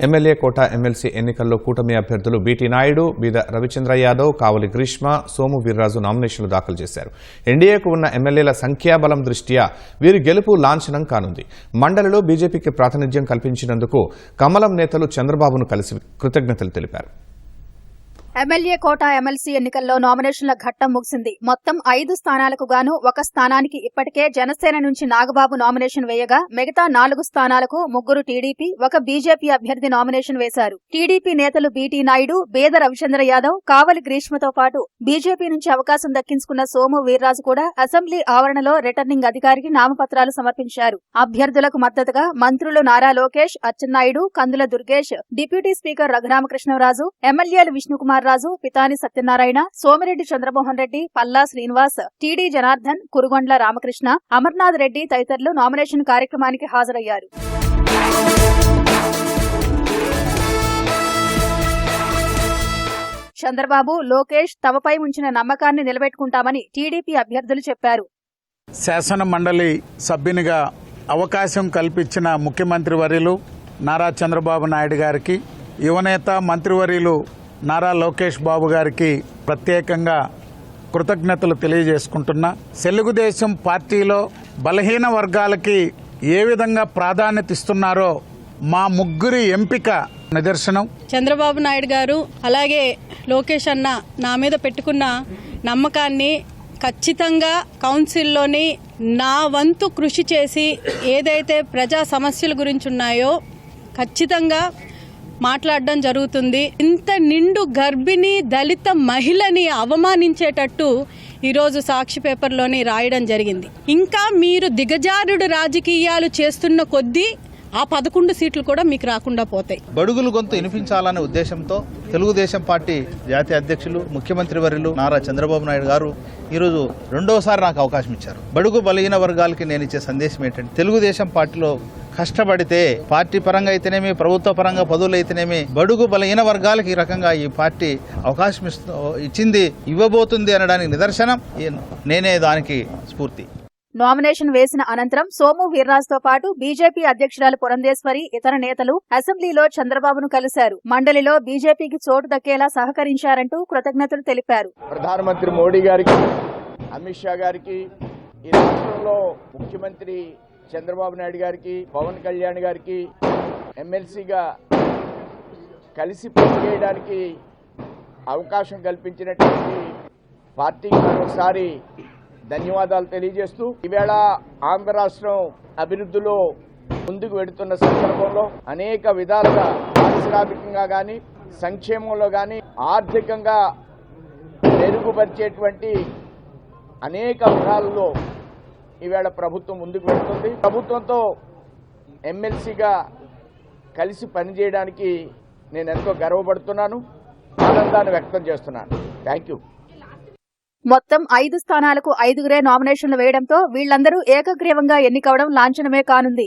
MLA కోట MLC ఎన్నికల్లో కూటమి అభ్యర్థులు బీటీ నాయుడు బీద రవిచంద్ర యాదవ్ కావలి గ్రీష్మ సోము వీర్రాజు నామినేషన్లు దాఖలు చేశారు. ఎన్డీఏకు ఉన్న ఎమ్మెల్యేల సంఖ్యాబలం దృష్ట్యా వీరి గెలుపు లాంఛనం కానుంది. మండలిలో బీజేపీకి ప్రాతినిధ్యం కల్పించినందుకు కమలం నేతలు చంద్రబాబును కలిసి కృతజ్ఞతలు తెలిపారు. ఎమ్మెల్యే కోట ఎమ్మెల్సీ ఎన్నికల్లో నామినేషన్ల ఘట్టం ముగిసింది. మొత్తం ఐదు స్థానాలకు గాను ఒక స్థానానికి ఇప్పటికే జనసేన నుంచి నాగబాబు నామినేషన్ వేయగా మిగతా నాలుగు స్థానాలకు ముగ్గురు టీడీపీ ఒక బీజేపీ అభ్యర్థి నామినేషన్ వేశారు. టీడీపీ నేతలు బీటీ నాయుడు బేద రవిచంద్ర యాదవ్ కావలి గ్రీష్మతో పాటు బీజేపీ నుంచి అవకాశం దక్కించుకున్న సోము వీర్రాజు కూడా అసెంబ్లీ ఆవరణలో రిటర్నింగ్ అధికారికి నామపత్రాలు సమర్పించారు. అభ్యర్థులకు మద్దతుగా మంత్రులు నారా లోకేష్ అచ్చెన్నాయుడు కందుల దుర్గేష్ డిప్యూటీ స్పీకర్ రఘురామకృష్ణరాజు ఎమ్మెల్యేలు విష్ణుకుమార్ రాజు పితాని సత్యనారాయణ సోమిరెడ్డి చంద్రమోహన్ రెడ్డి పల్లా శ్రీనివాస్ టీడీ జనార్దన్ కురుగొండ్ల రామకృష్ణ అమర్నాథ్ రెడ్డి తదితరులు నామినేషన్ కార్యక్రమానికి హాజరయ్యారు. చంద్రబాబు లోకేష్ తమపై ఉంచిన నమ్మకాన్ని నిలబెట్టుకుంటామని టీడీపీ అభ్యర్థులు చెప్పారు. శాసన మండలి సభ్యునిగా అవకాశం కల్పించిన ముఖ్యమంత్రి వర్యులు నారా చంద్రబాబు నాయుడు గారికి యువనేత మంత్రివర్యులు నారా లోకేష్ బాబు గారికి ప్రత్యేకంగా కృతజ్ఞతలు తెలియజేసుకుంటున్నా. తెలుగుదేశం పార్టీలో బలహీన వర్గాలకి ఏ విధంగా ప్రాధాన్యత ఇస్తున్నారో మా ముగ్గురి ఎంపిక నిదర్శనం. చంద్రబాబు నాయుడు గారు అలాగే లోకేష్ అన్న నా మీద పెట్టుకున్న నమ్మకాన్ని ఖచ్చితంగా కౌన్సిల్లోని నా వంతు కృషి చేసి ఏదైతే ప్రజా సమస్యల గురించి ఉన్నాయో ఖచ్చితంగా మాట్లాడడం జరుగుతుంది. ఇంత నిండు గర్భిణి దళిత మహిళని అవమానించేటట్టు ఈరోజు సాక్షి పేపర్లోని రాయడం జరిగింది. ఇంకా మీరు దిగజారుడు రాజకీయాలు చేస్తున్న కొద్దీ ఆ పదకొండు సీట్లు కూడా మీకు రాకుండా పోతాయి. బడుగులు గొంతు వినిపించాలనే ఉద్దేశంతో తెలుగుదేశం పార్టీ జాతీయ అధ్యక్షులు ముఖ్యమంత్రి వర్యులు నారా చంద్రబాబు నాయుడు గారు ఈరోజు రెండోసారి నాకు అవకాశం ఇచ్చారు. బడుగు బలహీన వర్గాలకి నేను ఇచ్చే సందేశం ఏంటంటే తెలుగుదేశం పార్టీలో కష్టపడితే పార్టీ పరంగా అయితేనేమి ప్రభుత్వ పరంగా పదవులు అయితేనేమి బడుగు బలహీన వర్గాలకి ఈ రకంగా ఈ పార్టీ అవకాశం ఇస్తూ ఇచ్చింది ఇవ్వబోతుంది అనడానికి నిదర్శనం. నేనే దానికి స్ఫూర్తి. నామినేషన్ వేసిన అనంతరం సోము వీర్రాజుతో పాటు బీజేపీ అధ్యక్షురాలు పురంధేశ్వరి ఇతర నేతలు అసెంబ్లీలో చంద్రబాబును కలిశారు. మండలిలో బీజేపీకి చోటు దక్కేలా సహకరించారంటూ కృతజ్ఞతలు తెలిపారు. ప్రధానమంత్రి మోడీ గారికి అమిత్ షా గారికి ఈ రాష్ట్రంలో ముఖ్యమంత్రి చంద్రబాబు నాయుడు గారికి పవన్ కళ్యాణ్ గారికి ఎమ్మెల్సీగా కలిసి పనిచేయడానికి అవకాశం కల్పించినటువంటి పార్టీకి మరొకసారి ధన్యవాదాలు తెలియజేస్తూ ఈవేళ ఆంధ్ర రాష్ట్రం అభివృద్ధిలో ముందుకు వెడుతున్న సందర్భంలో అనేక విధాలుగా పారిశ్రామికంగా కానీ సంక్షేమంలో కానీ ఆర్థికంగా మెరుగుపరిచేటువంటి అనేక విధాలలో ఈవేళ ప్రభుత్వం ముందుకు వెళ్తుంది. ప్రభుత్వంతో ఎమ్మెల్సీగా కలిసి పనిచేయడానికి నేను ఎంతో గర్వపడుతున్నాను. ఆనందాన్ని వ్యక్తం చేస్తున్నాను. థ్యాంక్ యూ మొత్తం ఐదు స్థానాలకు ఐదుగురే నామినేషన్లు వేయడంతో వీళ్ళందరూ ఏకగ్రీవంగా ఎన్నికవడం లాంఛనమే కానుంది.